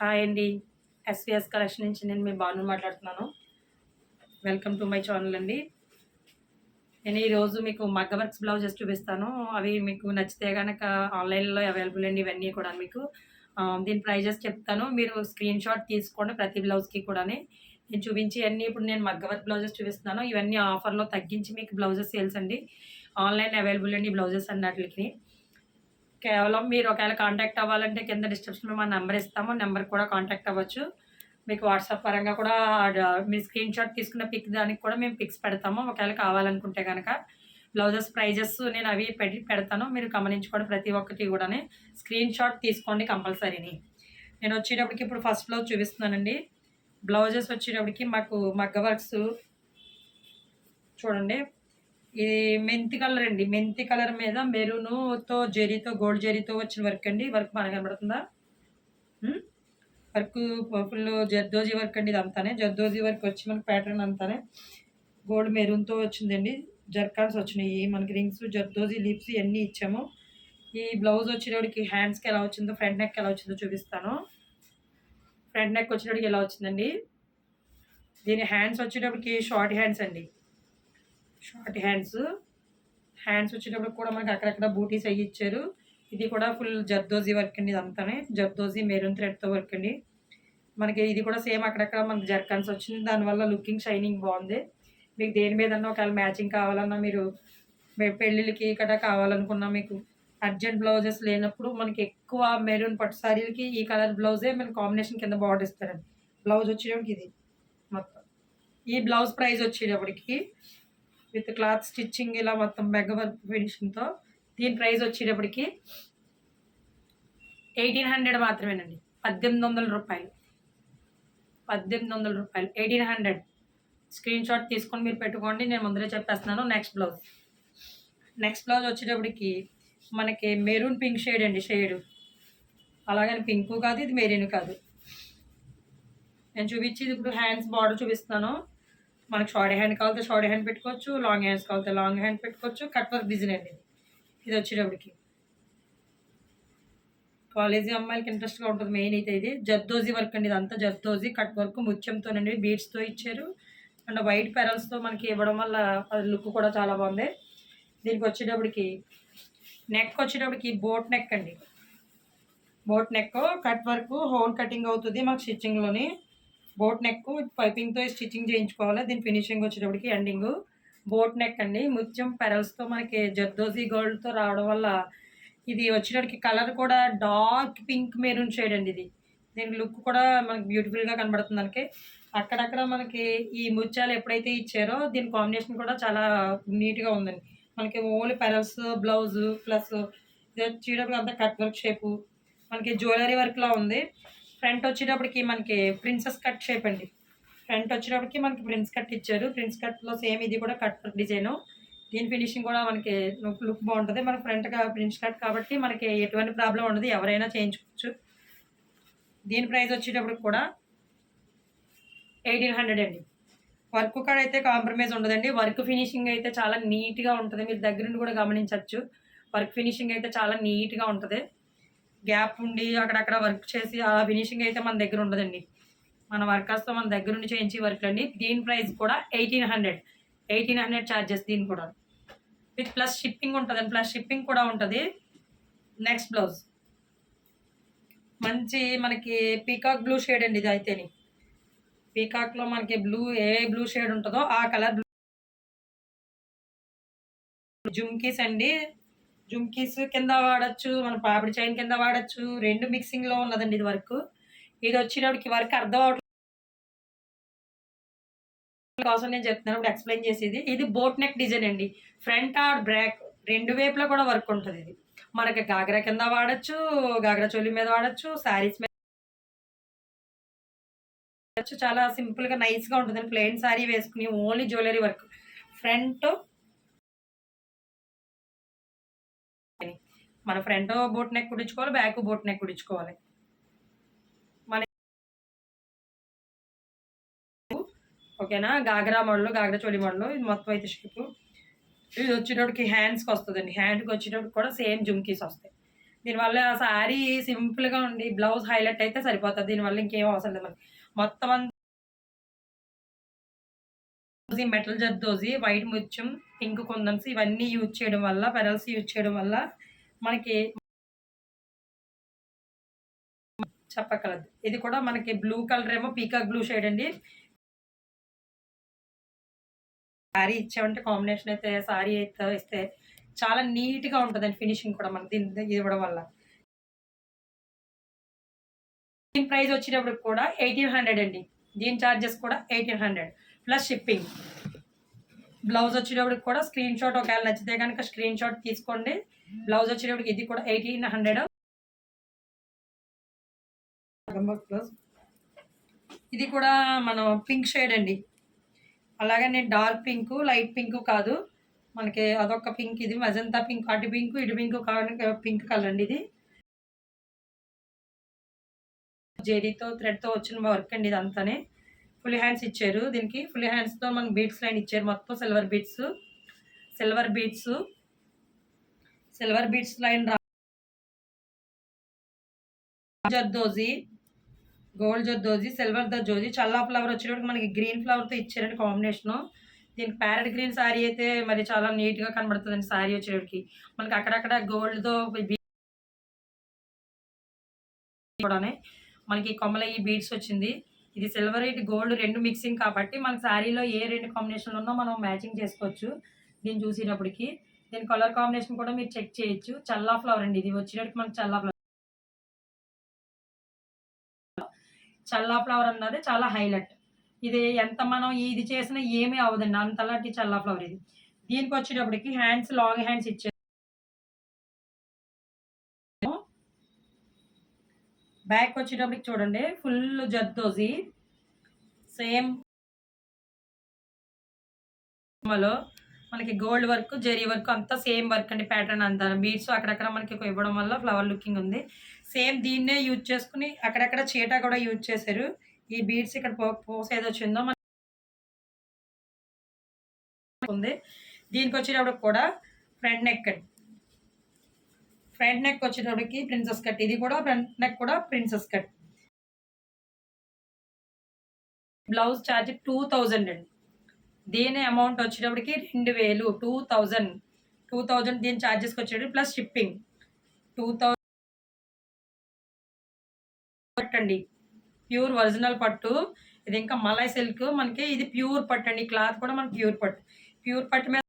Hi అండి. SVS collection నుంచి నేను మీ బాను మాట్లాడుతున్నాను. వెల్కమ్ టు మై ఛానల్ అండి. నేను ఈరోజు మీకు మగ్గ వర్క్స్ బ్లౌజెస్ చూపిస్తాను. అవి మీకు నచ్చితే కనుక ఆన్లైన్లో అవైలబుల్ అండి ఇవన్నీ కూడా మీకు. దీని ప్రైజెస్ చెప్తాను. మీరు స్క్రీన్ షాట్ తీసుకోండి ప్రతి బ్లౌజ్కి కూడా నేను చూపించి అన్నీ ఇప్పుడు నేను మగ్గ వర్క్ బ్లౌజెస్ చూపిస్తున్నాను. ఇవన్నీ ఆఫర్లో తగ్గించి మీకు బ్లౌజెస్ సేల్స్ అండి. ఆన్లైన్ అవైలబుల్ అండి బ్లౌజెస్ అన్నట్లకి కేవలం మీరు ఒకవేళ కాంటాక్ట్ అవ్వాలంటే కింద డిస్క్రిప్షన్లో మా నెంబర్ ఇస్తాము నెంబర్ కూడా కాంటాక్ట్ అవ్వచ్చు. మీకు వాట్సాప్ పరంగా కూడా మీ స్క్రీన్ షాట్ తీసుకున్న పిక్ దానికి కూడా మేము పిక్స్ పెడతాము. ఒకవేళ కావాలనుకుంటే కనుక బ్లౌజెస్ ప్రైజెస్ నేను అవి పెట్టి పెడతాను. మీరు గమనించుకోండి ప్రతి ఒక్కటి కూడా స్క్రీన్ షాట్ తీసుకోండి కంపల్సరీని. నేను వచ్చేటప్పటికి ఇప్పుడు ఫస్ట్ బ్లౌజ్ చూపిస్తున్నానండి. బ్లౌజెస్ వచ్చేటప్పటికి మాకు మగ్గ వర్క్స్ చూడండి. ఇది మెంతి కలర్ అండి. మెంతి కలర్ మీద మెరూన్తో జరీతో గోల్డ్ జరీతో వచ్చిన వర్క్ అండి. వర్క్ బాగా కనబడుతుందా? వర్క్ ఫుల్ జర్దోజీ వర్క్ అండి ఇది అంతానే జర్దోజీ వర్క్ వచ్చి మనకి ప్యాటర్న్ అంతానే. గోల్డ్ మెరూన్తో వచ్చిందండి. జర్కాన్స్ వచ్చినాయి. మనకి రింగ్స్ జర్దోజీ లిప్స్ ఇవన్నీ ఇచ్చాము. ఈ బ్లౌజ్ వచ్చేటప్పటికి హ్యాండ్స్కి ఎలా వచ్చిందో ఫ్రంట్ నెక్ ఎలా వచ్చిందో చూపిస్తాను. ఫ్రంట్ నెక్ వచ్చేటప్పటికి ఎలా వచ్చిందండి? దీని హ్యాండ్స్ వచ్చేటప్పటికి షార్ట్ హ్యాండ్స్ అండి. షార్ట్ హ్యాండ్స్ హ్యాండ్స్ వచ్చేటప్పుడు కూడా మనకి అక్కడక్కడ బూటీస్ అయ్యి ఇచ్చారు. ఇది కూడా ఫుల్ జర్దోజీ వర్క్ అండి ఇదంతానే. జర్దోజీ మెరూన్ థ్రెడ్తో వర్క్ అండి. మనకి ఇది కూడా సేమ్ అక్కడక్కడ మనకి జర్కన్స్ వచ్చింది. దానివల్ల లుకింగ్ షైనింగ్ బాగుంది. మీకు దేని మీద ఒకవేళ మ్యాచింగ్ కావాలన్నా మీరు పెళ్ళిళ్ళకి ఇక్కడ కావాలనుకున్నా మీకు అర్జెంట్ బ్లౌజెస్ లేనప్పుడు మనకి ఎక్కువ మెరూన్ పట్టు సారీలకి ఈ కలర్ బ్లౌజే మనకి కాంబినేషన్ కింద బార్డర్ ఇస్తారండి. బ్లౌజ్ వచ్చేటప్పటికి ఇది మొత్తం. ఈ బ్లౌజ్ ప్రైస్ వచ్చేటప్పటికి విత్ క్లాత్ స్టిచ్చింగ్ ఇలా మొత్తం మెగ్గ వర్క్ ఫినిషింగ్తో. దీని ప్రైస్ వచ్చేటప్పటికి ఎయిటీన్ హండ్రెడ్ మాత్రమేనండి. పద్దెనిమిది వందల రూపాయలు. పద్దెనిమిది వందల రూపాయలు. Eighteen hundred. స్క్రీన్ షాట్ తీసుకొని మీరు పెట్టుకోండి నేను ముందరే చెప్పేస్తున్నాను. Next blouse. నెక్స్ట్ బ్లౌజ్ వచ్చేటప్పటికి మనకి మెరూన్ పింక్ షేడ్ అండి షేడ్. అలాగని పింకు కాదు ఇది మెరూన్ కాదు. నేను చూపించేది ఇప్పుడు హ్యాండ్స్ బార్డర్ చూపిస్తున్నాను. మనకి షార్ట్ హ్యాండ్ కావాలితే షార్ట్ హ్యాండ్ పెట్టుకోవచ్చు లాంగ్ హ్యాండ్స్ కావాలితే లాంగ్ హ్యాండ్ పెట్టుకోవచ్చు కట్ వర్క్ డిజైన్ అండి ఇది. వచ్చేటప్పటికి. కాలేజీ అమ్మాయిలకి ఇంట్రెస్ట్గా ఉంటుంది మెయిన్ అయితే ఇది. జర్దోజీ వర్క్ అండి ఇదంతా జర్దోజీ కట్ వర్క్ ముత్యంతోనండి బీడ్స్తో ఇచ్చారు. అండ్ వైట్ పెరల్స్తో మనకి ఇవ్వడం వల్ల అది లుక్ కూడా చాలా బాగుంది. దీనికి వచ్చేటప్పటికి నెక్ వచ్చేటప్పటికి బోట్ నెక్ అండి. Boat neck cut work hole cutting అవుతుంది మాకు స్టిచ్చింగ్లోని. బోట్ నెక్ పైపింగ్తో స్టిచ్చింగ్ చేయించుకోవాలి. దీని ఫినిషింగ్ వచ్చేటప్పటికి ఎండింగ్ బోట్ నెక్ అండి. ముత్యం పెరల్స్తో మనకి జర్దోజీ గోల్డ్తో రావడం వల్ల ఇది వచ్చేటప్పటికి కలర్ కూడా డార్క్ పింక్ మెరూన్ షేడ్ అండి ఇది. దీని లుక్ కూడా మనకి బ్యూటిఫుల్గా కనబడుతుంది మనకి అక్కడక్కడ మనకి ఈ ముత్యాలు ఎప్పుడైతే ఇచ్చారో దీని కాంబినేషన్ కూడా చాలా నీట్గా ఉందండి. మనకి ఓన్లీ పెరల్స్ బ్లౌజ్ ప్లస్ ఇది వచ్చేటప్పుడు అంతా కట్ వర్క్ షేపు మనకి జ్యువెలరీ వర్క్లా ఉంది. ఫ్రంట్ వచ్చేటప్పటికి మనకి ప్రిన్సెస్ కట్ షేప్ అండి. ఫ్రంట్ వచ్చేటప్పటికి మనకి ప్రిన్స్ కట్ ఇచ్చారు. ప్రిన్స్ కట్లో సేమ్ ఇది కూడా కట్ డిజైను. డిజైన్ దీని ఫినిషింగ్ కూడా మనకి లుక్ బాగుంటుంది. మన ఫ్రంట్గా ప్రిన్స్ కట్ కాబట్టి మనకి ఎటువంటి ప్రాబ్లం ఉండదు. ఎవరైనా చేయించుకోవచ్చు. దీని ప్రైస్ వచ్చేటప్పటికి కూడా ఎయిటీన్ హండ్రెడ్ అండి. వర్క్ కూడా అయితే కాంప్రమైజ్ ఉండదండి. వర్క్ ఫినిషింగ్ అయితే చాలా నీట్గా ఉంటుంది. మీరు దగ్గర నుండి కూడా గమనించవచ్చు వర్క్ ఫినిషింగ్ అయితే చాలా నీట్గా ఉంటుంది. గ్యాప్ ఉండి అక్కడక్కడ వర్క్ చేసి ఆ ఫినిషింగ్ అయితే మన దగ్గర ఉండదండి. మన వర్కర్స్తో మన దగ్గర నుండి చేయించి వర్క్లు అండి దీని ప్రైస్ కూడా eighteen hundred. Eighteen hundred charges దీని కూడా. విత్ ప్లస్ షిప్పింగ్ ఉంటుందండి. ప్లస్ షిప్పింగ్ కూడా ఉంటుంది. Next blouse. మంచి మనకి పీకాక్ బ్లూ షేడ్ అండి ఇది అయితేని. పీకాక్లో మనకి బ్లూ ఏ బ్లూ షేడ్ ఉంటుందో ఆ కలర్ బ్లూ. జుమ్కీస్ అండి. జుమ్కీస్ కింద వాడచ్చు మన పాపిడి చైన్ కింద వాడచ్చు రెండు మిక్సింగ్లో ఉన్నదండి ఇది వర్క్. ఇది వచ్చినప్పటికి వర్క్ అర్థం అవట్లేదు కోసం నేను చెప్తున్నాను ఇప్పుడు ఎక్స్ప్లెయిన్ చేసేది. ఇది బోట్ నెక్ డిజైన్ అండి. ఫ్రంట్ ఆర్ బ్యాక్ రెండు వైపులా కూడా వర్క్ ఉంటుంది ఇది. మనకి గాగ్రా కింద వాడచ్చు గాగ్రా చోలి మీద వాడచ్చు శారీస్ మీద చాలా సింపుల్గా నైస్గా ఉంటుంది ప్లెయిన్ శారీ వేసుకుని ఓన్లీ జ్యువెలరీ వర్క్. ఫ్రంట్ మన ఫ్రంట్ బోట్ నెక్ కుడించుకోవాలి బ్యాక్ బోట్ నెక్ కుడించుకోవాలి మన ఓకేనా? గాగ్రా మోడల్ గాగ్రా చోలి మోడల్ ఇది మొత్తం అయితే షేపు ఇది వచ్చేటప్పటికి హ్యాండ్స్కి వస్తుందండి. హ్యాండ్కి వచ్చేటప్పుడు కూడా సేమ్ జుమ్కీస్ వస్తాయి. దీనివల్ల శారీ సింపుల్గా ఉండి బ్లౌజ్ హైలైట్ అయితే సరిపోతుంది. దీనివల్ల ఇంకేం అవసరం లేదు మనకి. మొత్తం అంతా మెటల్ జర్దోజీ వైట్ ముత్యం పింక్ కుందన్స్ ఇవన్నీ యూజ్ చేయడం వల్ల పెరల్స్ యూజ్ చేయడం వల్ల మనకి చెప్పగలదు ఇది కూడా మనకి బ్లూ కలర్ ఏమో పీకాక్ బ్లూ షేడ్ అండి. శారీ ఇచ్చామంటే కాంబినేషన్ అయితే శారీ అయితే ఇస్తే చాలా నీట్గా ఉంటుందండి ఫినిషింగ్ కూడా మనకి దీని ఇది ఇవ్వడం వల్ల. దీని ప్రైస్ వచ్చేటప్పుడు కూడా ఎయిటీన్ హండ్రెడ్ అండి. దీని ఛార్జెస్ కూడా eighteen hundred plus shipping blouse వచ్చేటప్పుడు కూడా స్క్రీన్ షాట్ ఒకవేళ నచ్చితే కనుక స్క్రీన్ షాట్ తీసుకోండి. బ్లౌజ్ వచ్చేటప్పటికి ఇది కూడా ఎయిటీన్ హండ్రెడ్. ఇది కూడా మనం పింక్ షేడ్ అండి. అలాగనే డార్క్ పింక్ లైట్ పింక్ కాదు. మనకి అదొక పింక్ ఇది మజంతా పింక్ అటు పింక్ ఇటు పింక్ పింక్ కలర్ అండి ఇది. జెరీతో థ్రెడ్తో వచ్చిన వర్క్ అండి ఇదంతానే. ఫుల్ హ్యాండ్స్ ఇచ్చారు దీనికి. ఫుల్ హ్యాండ్స్తో మనకి బీట్స్ లైన్ ఇచ్చారు. మొత్తం silver beads silver beads silver beads line zardozi gold zardozi silver zardozi చల్లా ఫ్లవర్ వచ్చేటప్పుడు మనకి గ్రీన్ ఫ్లవర్తో ఇచ్చారండి కాంబినేషను. దీనికి ప్యారెట్ గ్రీన్ శారీ అయితే మరి చాలా నీట్గా కనబడుతుందండి శారీ వచ్చేటికి మనకి అక్కడక్కడ గోల్డ్తో కూడానే మనకి కొమ్మల ఈ బీడ్స్ వచ్చింది. ఇది సిల్వర్ ఇటు గోల్డ్ రెండు మిక్సింగ్ కాబట్టి మన శారీలో ఏ రెండు కాంబినేషన్లు ఉన్నా మనం మ్యాచింగ్ చేసుకోవచ్చు దీన్ని చూసేటప్పటికి. దీని కలర్ కాంబినేషన్ కూడా మీరు చెక్ చేయొచ్చు. చల్లా ఫ్లవర్ అండి ఇది. వచ్చేటట్టు మనకి చల్లా ఫ్లవర్. చల్లా ఫ్లవర్ అన్నది చాలా హైలైట్. ఇది ఎంత మనం ఇది చేసినా ఏమీ అవ్వదండి. అంతలాంటి చల్లా ఫ్లవర్ ఇది. దీనికి వచ్చేటప్పటికి హ్యాండ్స్ లాంగ్ హ్యాండ్స్ ఇచ్చే బ్యాక్ వచ్చేటప్పటికి చూడండి. ఫుల్ జర్దోజీ. సేమ్. లో మనకి గోల్డ్ వర్క్ జెరీ వర్క్ అంతా సేమ్ వర్క్ అండి ప్యాటర్న్ అంతా. బీడ్స్ అక్కడక్కడ మనకి ఇవ్వడం వల్ల ఫ్లవర్ లుకింగ్ ఉంది. సేమ్ దీన్నే యూజ్ చేసుకుని అక్కడక్కడ చీట కూడా యూజ్ చేశారు. ఈ బీడ్స్ ఇక్కడ పోస్ ఏదో వచ్చిందో ఉంది. దీనికి వచ్చేటప్పుడు కూడా ఫ్రంట్ నెక్. ఫ్రంట్ నెక్ వచ్చేటప్పటికి ప్రిన్సెస్ కట్. ఇది కూడా ఫ్రంట్ నెక్ కూడా princess cut. Blouse charge two thousand అండి. దీని అమౌంట్ వచ్చేటప్పటికి రెండు వేలు టూ థౌజండ్ టూ థౌజండ్ దీని ఛార్జెస్కి వచ్చేటప్పుడు ప్లస్ షిప్పింగ్ టూ థౌజండ్ పట్టండి. ప్యూర్ ఒరిజినల్ పట్టు. ఇది ఇంకా మలై సిల్క్ మనకి ఇది ప్యూర్ పట్టు అండి క్లాత్ కూడా మనకి ప్యూర్ పట్టు. ప్యూర్ పట్టు మీద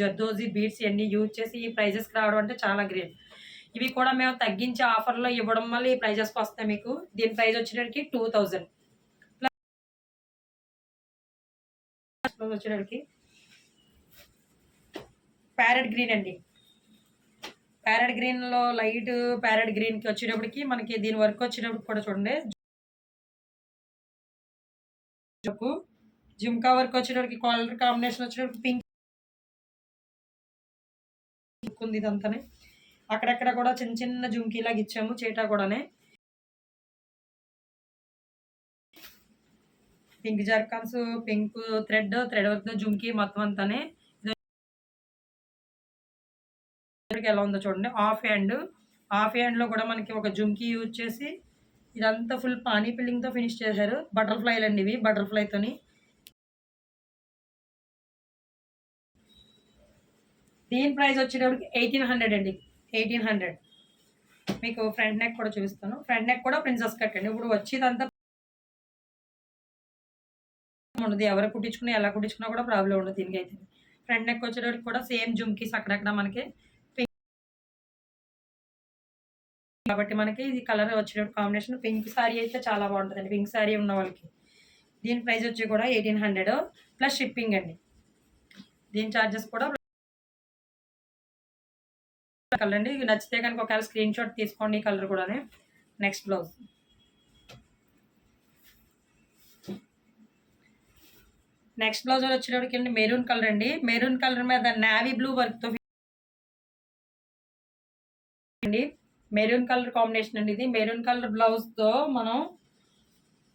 జర్దోజీ బీడ్స్ ఇవన్నీ యూజ్ చేసి ఈ ప్రైజెస్కి రావడం అంటే చాలా గ్రేట్ ఇవి కూడా మేము తగ్గించే ఆఫర్లో ఇవ్వడం వల్ల ఈ ప్రైజెస్కి వస్తాయి మీకు. దీని ప్రైస్ వచ్చేటప్పటికి టూ థౌజండ్ వచ్చేటప్పటికి ప్యారెట్ గ్రీన్ అండి. ప్యారెట్ గ్రీన్లో లైట్ ప్యారెట్ గ్రీన్కి వచ్చేటప్పటికి మనకి దీని వర్క్ వచ్చేటప్పుడు కూడా చూడండి. జుమ్కా. వర్క్ వచ్చేటప్పటికి కలర్ కాంబినేషన్ వచ్చేటప్పుడు పింక్ ఉంది ఇదంతానే. అక్కడక్కడ కూడా చిన్న చిన్న జుంకీలాగా ఇచ్చాము చేటా కూడానే. Pink zircons pink thread thread work jhumki మొత్తం అంతానే ఎలా ఉందో చూడండి. హాఫ్ హ్యాండ్ హాఫ్ హ్యాండ్లో కూడా మనకి ఒక జుంకీ యూజ్ చేసి ఇదంతా ఫుల్ పానీ పిల్లింగ్తో ఫినిష్ చేశారు. బటర్ఫ్లైలు అండి ఇవి బటర్ఫ్లైతోని దీని ప్రైస్ వచ్చేటప్పటికి ఎయిటీన్ హండ్రెడ్ అండి. ఎయిటీన్ హండ్రెడ్ మీకు ఫ్రంట్ నెక్ కూడా చూపిస్తాను. ఫ్రంట్ నెక్ కూడా ప్రిన్సెస్ కట్ అండి. ఇప్పుడు వచ్చేదంతా ఉండదు. ఎవరు కుట్టించుకున్నా ఎలా కుట్టించుకున్నా కూడా ప్రాబ్లం ఉండదు దీనికి అయితే ఫ్రంట్ నెక్ వచ్చేటప్పటికి కూడా సేమ్ జుమ్కీస్ అక్కడక్కడ మనకి కాబట్టి మనకి ఇది కలర్ వచ్చేటప్పుడు కాంబినేషన్ పింక్ శారీ అయితే చాలా బాగుంటుందండి. పింక్ శారీ ఉన్న వాళ్ళకి. దీని ప్రైస్ వచ్చి కూడా ఎయిటీన్ హండ్రెడ్ ప్లస్ షిప్పింగ్ అండి. దీని ఛార్జెస్ కూడా కలర్ అండి. నచ్చితే కనుక ఒకవేళ స్క్రీన్ షాట్ తీసుకోండి ఈ కలర్ కూడా నెక్స్ట్ బ్లౌజ్ నెక్స్ట్ బ్లౌజ్ వచ్చేటప్పటికి అండి మెరూన్ కలర్ అండి. మెరూన్ కలర్ మీద నావీ బ్లూ వర్క్తో అండి. మెరూన్ కలర్ కాంబినేషన్ అండి ఇది. మెరూన్ కలర్ బ్లౌజ్తో మనం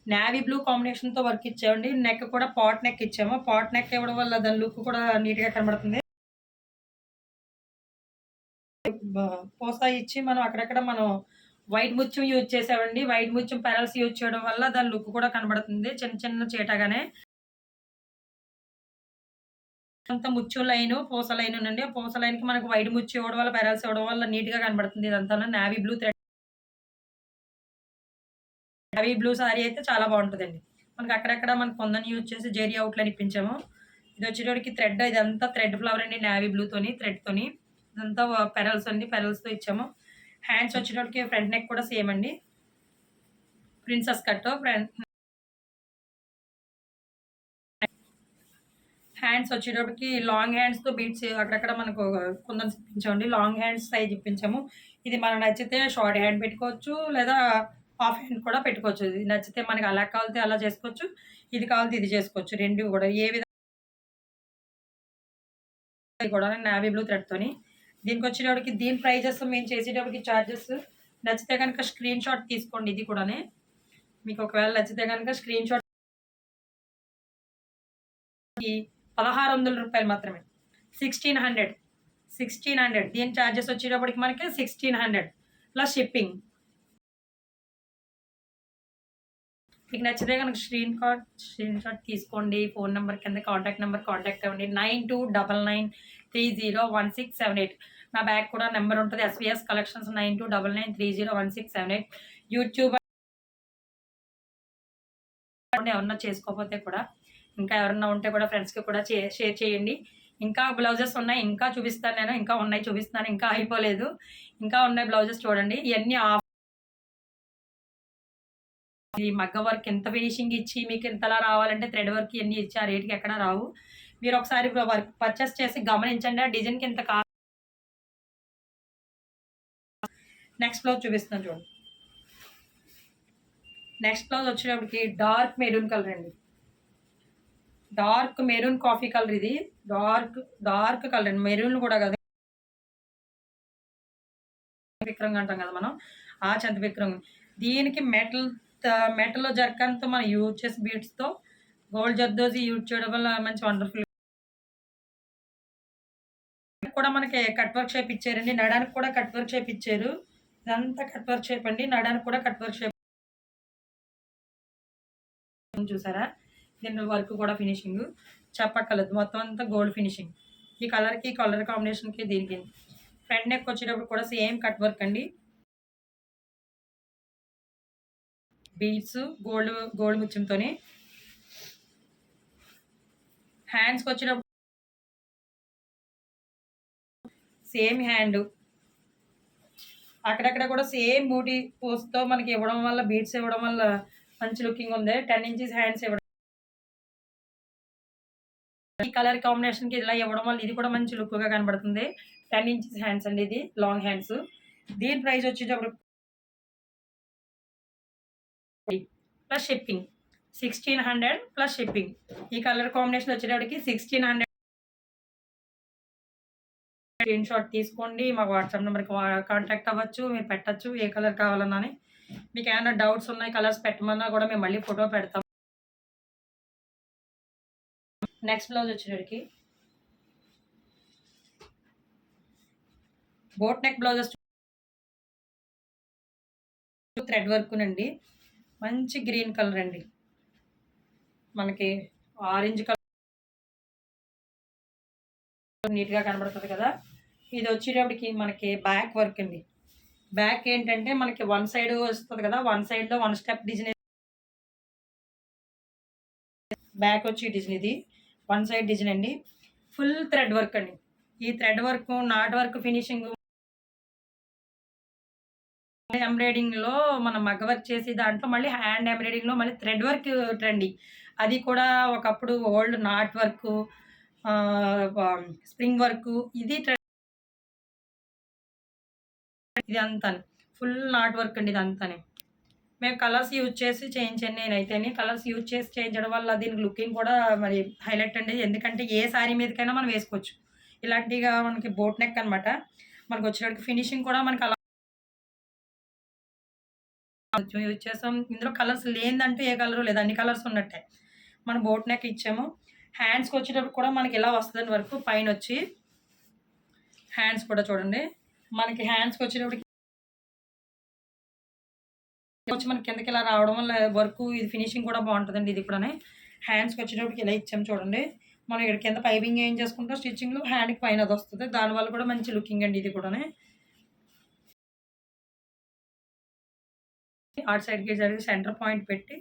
నావీ బ్లూ కాంబినేషన్తో వర్క్ ఇచ్చామండి. నెక్ కూడా పాట్ నెక్ ఇచ్చాము. పాట్ నెక్ ఇవ్వడం వల్ల దాని లుక్ కూడా నీట్గా కనబడుతుంది. పోసా ఇచ్చి మనం అక్కడక్కడ మనం వైట్ ముత్యం యూజ్ చేసామండి. వైట్ ముత్యం పెరల్స్ యూజ్ చేయడం వల్ల దాని లుక్ కూడా కనబడుతుంది. చిన్న చిన్న చీటగానే. అంత ముచ్చు లైన్ పూస లైన్ ఉందండి ఆ పూస లైన్కి మనకు వైట్ ముచ్చు ఇవ్వడం వల్ల పెరల్స్ ఇవ్వడం వల్ల నీట్గా కనబడుతుంది ఇదంతా. Navy blue thread navy blue sari అయితే చాలా బాగుంటుందండి. మనకి అక్కడక్కడ మనకు కొందని యూజ్ చేసి అవుట్ అవుట్లైన్ ఇప్పించాము. ఇది వచ్చేటోడికి థ్రెడ్ ఇదంతా థ్రెడ్ ఫ్లవర్ అండి నావీ బ్లూతోని థ్రెడ్తోని ఇదంతా పెరల్స్ అండి పెరల్స్తో ఇచ్చాము. హ్యాండ్స్ వచ్చేటోడికి ఫ్రంట్ నెక్ కూడా సేమ్ అండి. ప్రిన్సెస్ కట్ ఫ్రంట్ హ్యాండ్స్ వచ్చేటప్పటికి లాంగ్ హ్యాండ్స్తో బీట్స్ అక్కడక్కడ మనకు కొందరు ఇప్పించామండి లాంగ్ హ్యాండ్స్ సైజ్ ఇప్పించాము ఇది మనకు నచ్చితే షార్ట్ హ్యాండ్ పెట్టుకోవచ్చు లేదా హాఫ్ హ్యాండ్ కూడా పెట్టుకోవచ్చు. ఇది నచ్చితే మనకి అలా కావాలితే అలా చేసుకోవచ్చు. ఇది కావాలితే ఇది చేసుకోవచ్చు. రెండు కూడా ఏ విధంగా కూడా నావీ బ్లూ థ్రెడ్తోని దీనికి వచ్చేటప్పటికి దీని ప్రైజెస్ మేము చేసేటప్పటికి ఛార్జెస్ నచ్చితే కనుక స్క్రీన్ షాట్ తీసుకోండి ఇది కూడానే. మీకు ఒకవేళ నచ్చితే కనుక స్క్రీన్ షాట్ పదహారు వందల రూపాయలు మాత్రమే. Sixteen hundred. Sixteen hundred. దీని ఛార్జెస్ వచ్చేటప్పటికి మనకి సిక్స్టీన్ హండ్రెడ్ ప్లస్ షిప్పింగ్ మీకు నచ్చితే కనుక స్క్రీన్ కార్డ్ స్క్రీన్ షాట్ తీసుకోండి. ఫోన్ నెంబర్ కింద కాంటాక్ట్ నెంబర్ కాంటాక్ట్ అవ్వండి. Nine two double nine three zero one six seven eight. నా బ్యాగ్ కూడా నెంబర్ ఉంటుంది. SVS collections nine two double nine three zero one six seven eight. YouTube ఎవరన్నా చేసుకోకపోతే కూడా ఇంకా ఎవరన్నా ఉంటే కూడా ఫ్రెండ్స్కి కూడా షేర్ చేయండి. ఇంకా బ్లౌజెస్ ఉన్నాయి ఇంకా చూపిస్తాను నేను ఇంకా ఉన్నాయి చూపిస్తాను ఇంకా అయిపోలేదు. ఇంకా ఉన్నాయి బ్లౌజెస్ చూడండి. ఇవన్నీ ఆఫ్ ఈ మగ్గ వర్క్ ఎంత ఫినిషింగ్ ఇచ్చి మీకు ఇంతలా రావాలంటే థ్రెడ్ వర్క్ ఇవన్నీ ఇచ్చి ఆ రేట్కి ఎక్కడ రావు. మీరు ఒకసారి వర్క్ పర్చేస్ చేసి గమనించండి ఆ డిజైన్కి ఎంత కా నెక్స్ట్ బ్లౌజ్ చూపిస్తున్నాను చూడండి నెక్స్ట్ బ్లౌజ్ వచ్చేటప్పటికి డార్క్ మెరూన్ కలర్ అండి. డార్క్ మెరూన్ కాఫీ కలర్ ఇది. Dark dark colour. మెరూన్ కూడా కదా. విక్రమ్ అంటాం కదా మనం. ఆ చంత విక్రం దీనికి మెటల్ మెటల్ జర్కంతో మనం యూజ్ చేసి బీట్స్తో గోల్డ్ జర్దోజీ యూజ్ చేయడం వల్ల మంచి వండర్ఫుల్. కూడా మనకి కట్ వర్క్ షేప్ ఇచ్చారండి. నడానికి కూడా కట్ వర్క్ షేప్ ఇచ్చారు. ఇదంతా కట్ వర్క్ షేప్ అండి. నడానికి కూడా కట్ వర్క్ షేప్. చూసారా? దీని వర్క్ కూడా ఫినిషింగ్. చెప్పక్కర్లేదు మొత్తం అంతా గోల్డ్ ఫినిషింగ్. ఈ కలర్కి కలర్ కాంబినేషన్కి దీనికి ఫ్రంట్ నెక్ వచ్చేటప్పుడు కూడా సేమ్ కట్ వర్క్ అండి. బీడ్స్ గోల్డ్ గోల్డ్ ముత్యంతో హ్యాండ్స్కి వచ్చినప్పుడు సేమ్ హ్యాండ్. అక్కడక్కడ కూడా సేమ్ బూటీ పోస్తో మనకి ఇవ్వడం వల్ల బీడ్స్ ఇవ్వడం వల్ల మంచి లుకింగ్ ఉంది. టెన్ ఇంచెస్ హ్యాండ్స్ ఇవ్వడం ఈ కలర్ కాంబినేషన్కి ఇలా ఇవ్వడం వల్ల ఇది కూడా మంచి లుక్గా కనబడుతుంది. టెన్ ఇంచెస్ హ్యాండ్స్ అండి ఇది లాంగ్ హ్యాండ్స్. దీని ప్రైస్ వచ్చేటప్పుడు plus shipping sixteen hundred plus shipping. ఈ కలర్ కాంబినేషన్ వచ్చేటప్పటికి సిక్స్టీన్ హండ్రెడ్. స్క్రీన్ షాట్ తీసుకోండి మాకు వాట్సాప్ నెంబర్కి కాంటాక్ట్ అవ్వచ్చు మీరు పెట్టచ్చు ఏ కలర్ కావాలన్నా మీకు ఏమైనా డౌట్స్ ఉన్నాయి కలర్స్ పెట్టమన్నా కూడా మేము మళ్ళీ ఫోటో పెడతాం. నెక్స్ట్ బ్లౌజ్ వచ్చేసరికి. Boat neck blouses thread work అండి మంచి గ్రీన్ కలర్ అండి. మనకి ఆరెంజ్ కలర్ నీట్గా కనబడుతుంది కదా. ఇది వచ్చేటప్పటికి మనకి బ్యాక్ వర్క్ అండి. బ్యాక్ ఏంటంటే మనకి వన్ సైడ్ వస్తుంది కదా వన్ సైడ్లో వన్ స్టెప్ డిజైన్ బ్యాక్ వచ్చి డిజైన్ ఇది. వన్ సైడ్ డిజైన్ అండి. ఫుల్ థ్రెడ్ వర్క్ అండి. ఈ thread work knot work finishing ఎంబ్రాయిడింగ్లో మనం మగ్గ వర్క్ చేసి దాంట్లో మళ్ళీ హ్యాండ్ ఎంబ్రాయిడింగ్లో మళ్ళీ థ్రెడ్ వర్క్ ట్రెండింగ్ అది కూడా ఒకప్పుడు old knot work spring work ఇది ఇది అంతా ఫుల్ నాట్ వర్క్ అండి ఇది అంతానే మేము కలర్స్ యూజ్ చేసి చేయించాను నేనైతేనే. కలర్స్ యూజ్ చేసి చేయించడం వల్ల దీనికి లుకింగ్ కూడా మరి హైలైట్ అండి. ఎందుకంటే ఏ శారీ మీదకైనా మనం వేసుకోవచ్చు. ఇలాంటిగా మనకి బోట్ నెక్ అనమాట మనకు వచ్చేటప్పటికి ఫినిషింగ్ కూడా మనకి అలా యూజ్ చేసాం ఇందులో కలర్స్ లేదంటే ఏ కలర్ లేదు. అన్ని కలర్స్ ఉన్నట్టే. మనం బోట్ నెక్ ఇచ్చాము. హ్యాండ్స్కి వచ్చేటప్పుడు కూడా మనకి ఎలా వస్తుంది వరకు పైన వచ్చి హ్యాండ్స్ కూడా చూడండి. మనకి హ్యాండ్స్కి వచ్చేటప్పటికి వచ్చి మనకి కిందకి ఇలా రావడం వల్ల వర్క్ ఇది ఫినిషింగ్ కూడా బాగుంటుందండి ఇది కూడా హ్యాండ్స్కి వచ్చేటప్పటికి ఇలా ఇచ్చాం చూడండి. మనం ఇక్కడ కింద పైపింగ్ ఏం చేసుకుంటాం? స్టిచ్చింగ్లో హ్యాండ్కి పైన అది వస్తుంది. దానివల్ల కూడా మంచి లుకింగ్ అండి ఇది కూడా అటు సైడ్కి జరిగి సెంటర్ పాయింట్ పెట్టి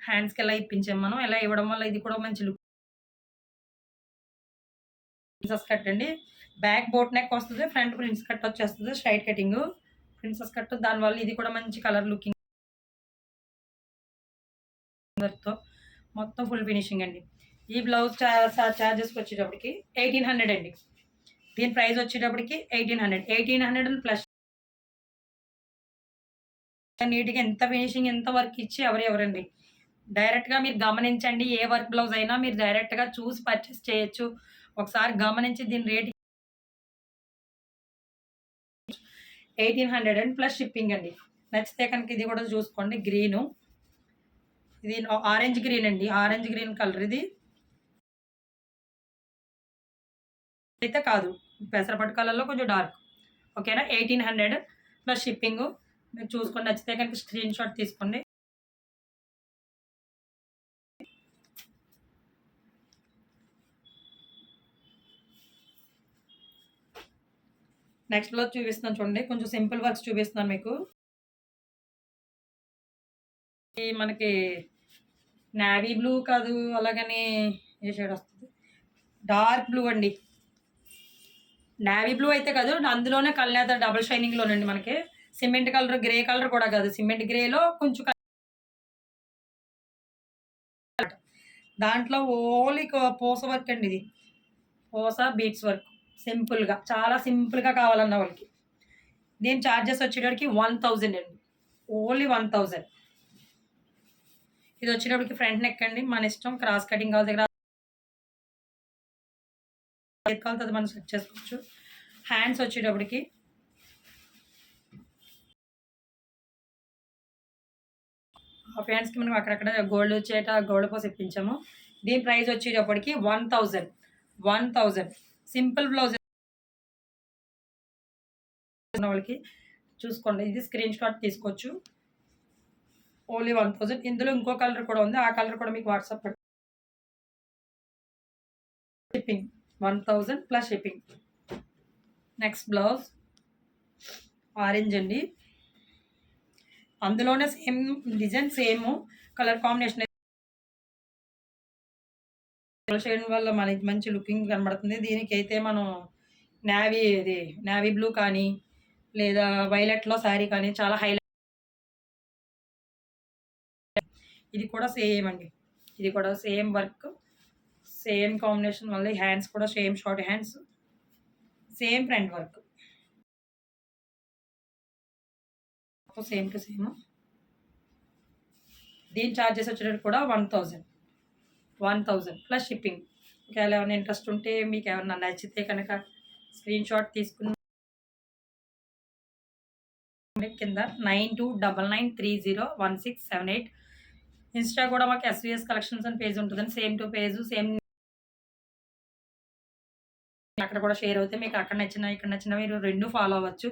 హ్యాండ్స్కి ఎలా ఇప్పించాం మనం. ఎలా ఇవ్వడం వల్ల ఇది కూడా మంచి లుక్ ప్రిన్సెస్ కట్ అండి. బ్యాక్ బోట్ నెక్ వస్తుంది. ఫ్రంట్ ప్రిన్స్ కట్ వచ్చేస్తుంది. స్ట్రైట్ కటింగ్ ప్రిన్సెస్ కట్ దానివల్ల ఇది కూడా మంచి కలర్ లుకింగ్ తో మొత్తం ఫుల్ ఫినిషింగ్ అండి. ఈ బ్లౌజ్ ఛార్జెస్కి వచ్చేటప్పటికి ఎయిటీన్ హండ్రెడ్ అండి. దీని ప్రైస్ వచ్చేటప్పటికి eighteen hundred. Eighteen hundred plus నీట్గా ఎంత ఫినిషింగ్ ఎంత వర్క్ ఇచ్చి ఎవరు ఎవరండి. డైరెక్ట్గా మీరు గమనించండి ఏ వర్క్ బ్లౌజ్ అయినా మీరు డైరెక్ట్గా చూసి పర్చేస్ చేయొచ్చు. ఒకసారి గమనించి దీని rate eighteen hundred and plus shipping అండి. నచ్చితే కనుక ఇది కూడా చూసుకోండి. గ్రీను ఇది ఆరెంజ్ గ్రీన్ అండి. ఆరెంజ్ గ్రీన్ కలర్ ఇది. అయితే కాదు. పెసరపట్టు కలర్లో కొంచెం డార్క్ ఓకేనా ఎయిటీన్ హండ్రెడ్ ప్లస్ షిప్పింగ్ మీరు చూసుకొని నచ్చితే కనుక స్క్రీన్ షాట్ తీసుకోండి. నెక్స్ట్ చూపిస్తున్నాను చూడండి. కొంచెం సింపుల్ వర్క్స్ చూపిస్తున్నాను మీకు. మనకి నావీ బ్లూ కాదు అలాగని ఏ షేడ్ వస్తుంది? డార్క్ బ్లూ అండి. నావీ బ్లూ అయితే కాదు అందులోనే కళ్ళనేత డబుల్ షైనింగ్లోనండి మనకి. సిమెంట్ కలర్ గ్రే కలర్ కూడా కాదు. సిమెంట్ గ్రేలో కొంచెం దాంట్లో ఓన్లీ పూస వర్క్ అండి ఇది. పూస బీట్స్ వర్క్ సింపుల్గా చాలా సింపుల్గా కావాలన్న వాళ్ళకి. దీని ఛార్జెస్ వచ్చేటప్పటికి వన్ థౌజండ్ అండి. ఓన్లీ వన్ థౌజండ్ ఇది వచ్చేటప్పటికి ఫ్రంట్ నెక్ అండి. మన ఇష్టం క్రాస్ కటింగ్ కావాలి దగ్గర. కావాలి మనం సెట్ చేసుకోవచ్చు. హ్యాండ్స్ వచ్చేటప్పటికి. ఆ హ్యాండ్స్కి మనం అక్కడక్కడ గోల్డ్ వచ్చేట గోల్డ్ పోసి ఇప్పించాము. దీని ప్రైస్ వచ్చేటప్పటికి one thousand one thousand simple blouse వాళ్ళకి చూసుకోండి. ఇది స్క్రీన్ షాట్ తీసుకోవచ్చు. ఓన్లీ వన్ థౌజండ్ ఇందులో ఇంకో కలర్ కూడా ఉంది. ఆ కలర్ కూడా మీకు WhatsApp shipping one thousand plus shipping. Next blouse. Orange అండి. అందులోనే same design same colour combination చేయడం వల్ల మనకి మంచి లుకింగ్ కనబడుతుంది. దీనికి అయితే మనం నావీ ఇది నావీ బ్లూ కానీ లేదా వైలెట్లో శారీ కానీ చాలా హైలైట్ ఇది కూడా సేమ్ అండి. ఇది కూడా సేమ్ వర్క్ సేమ్ కాంబినేషన్ వల్ల హ్యాండ్స్ కూడా same short hands same front work. Same to same. దీని ఛార్జెస్ వచ్చేటప్పుడు కూడా one thousand one thousand plus shipping ఒకవేళ ఏమైనా ఇంట్రెస్ట్ ఉంటే మీకు ఏమన్నా నచ్చితే కనుక స్క్రీన్ షాట్ తీసుకుని కింద nine two double nine three zero one six seven eight insta కూడా మాకు ఎస్విఎస్ కలెక్షన్స్ అని పేజ్ ఉంటుందండి. సేమ్ టు పేజ్ సేమ్ అక్కడ కూడా షేర్ అవుతే మీకు అక్కడ నచ్చిన ఇక్కడ నచ్చిన మీరు రెండు ఫాలో అవ్వచ్చు.